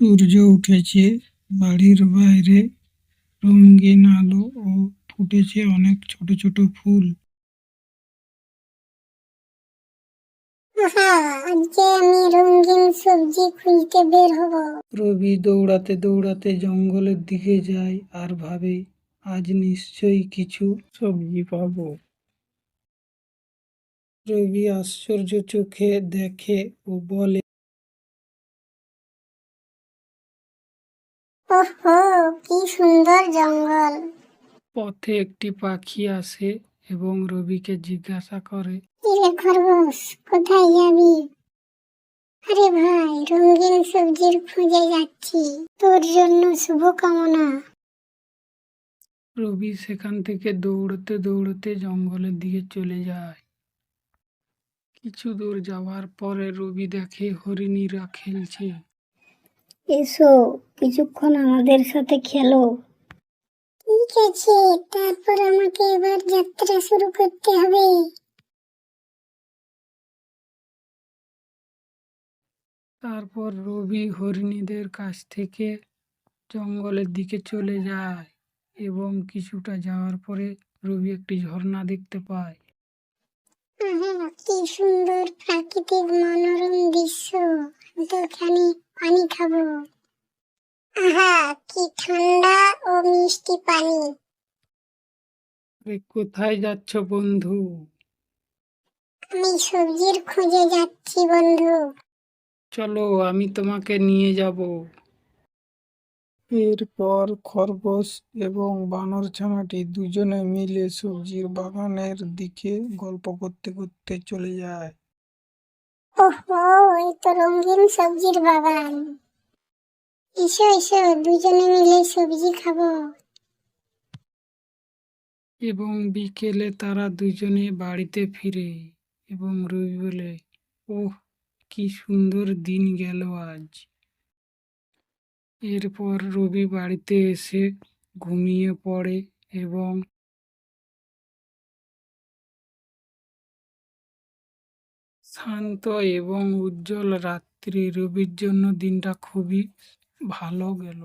সূর্য উঠেছে বাড়ির বাইরে রঙিন আলো ও ফুটেছে অনেক ছোট ছোট ফুল। আজকে আমি রঙিন সবজি খুঁজতে বের হব। রবি দৌড়াতে দৌড়াতে জঙ্গলের দিকে যায় আর ভাবে আজ নিশ্চয়ই কিছু সবজি পাবো। রবি আশ্চর্য চোখে দেখে ও বলে ওহো কি সুন্দর জঙ্গল। পথে একটি পাখি আসে এবং রবিকে জিজ্ঞাসা করে কিরে খরগোশ কোথায় যাবি? আরে ভাই রঙিন সবজির খুঁজে যাচ্ছি। তোর জন্য শুভকামনা। রবি সেখান থেকে দৌড়তে দৌড়তে জঙ্গলের দিকে চলে যায়। কিছু দূর যাওয়ার পরে রবি দেখে হরিণীরা খেলছে। এসো কিছুক্ষণ আমাদের সাথে খেলো। ঠিক আছে তারপর আমাকে এবার যাত্রা শুরু করতে হবে। তারপর রবি হরিণীদের কাছ থেকে জঙ্গলের দিকে চলে যায় এবং কিছুটা যাওয়ার পরে রবি একটি ঝর্ণা দেখতে পায়। কি সুন্দর প্রাকৃতিক মনোরম দৃশ্য। আমি তো এখানে পানি খাব। আহা কি ঠান্ডা ও মিষ্টি পানি। আরে কোথায় যাচ্ছ বন্ধু? আমি সবজির খুঁজে যাচ্ছি বন্ধু। চলো আমি তোমাকে নিয়ে যাব। এরপর খরগোশ এবং বানর ছানাটি দুজনে মিলে সবজির বাগানের দিকে গল্প করতে করতে চলে যায়। ওহো তো রঙিন সবজির বাগান। এসো এসো, দুজনে মিলে সবজি খাব। এবং বিকেলে তারা দুজনে বাড়িতে ফিরে এবং রবি বলে, ওহ, কি সুন্দর দিন গেল আজ। এরপর রবি বাড়িতে এসে ঘুমিয়ে পড়ে এবং শান্ত এবং উজ্জ্বল রাত্রি। রবির জন্য দিনটা খুবই ভালো গেল।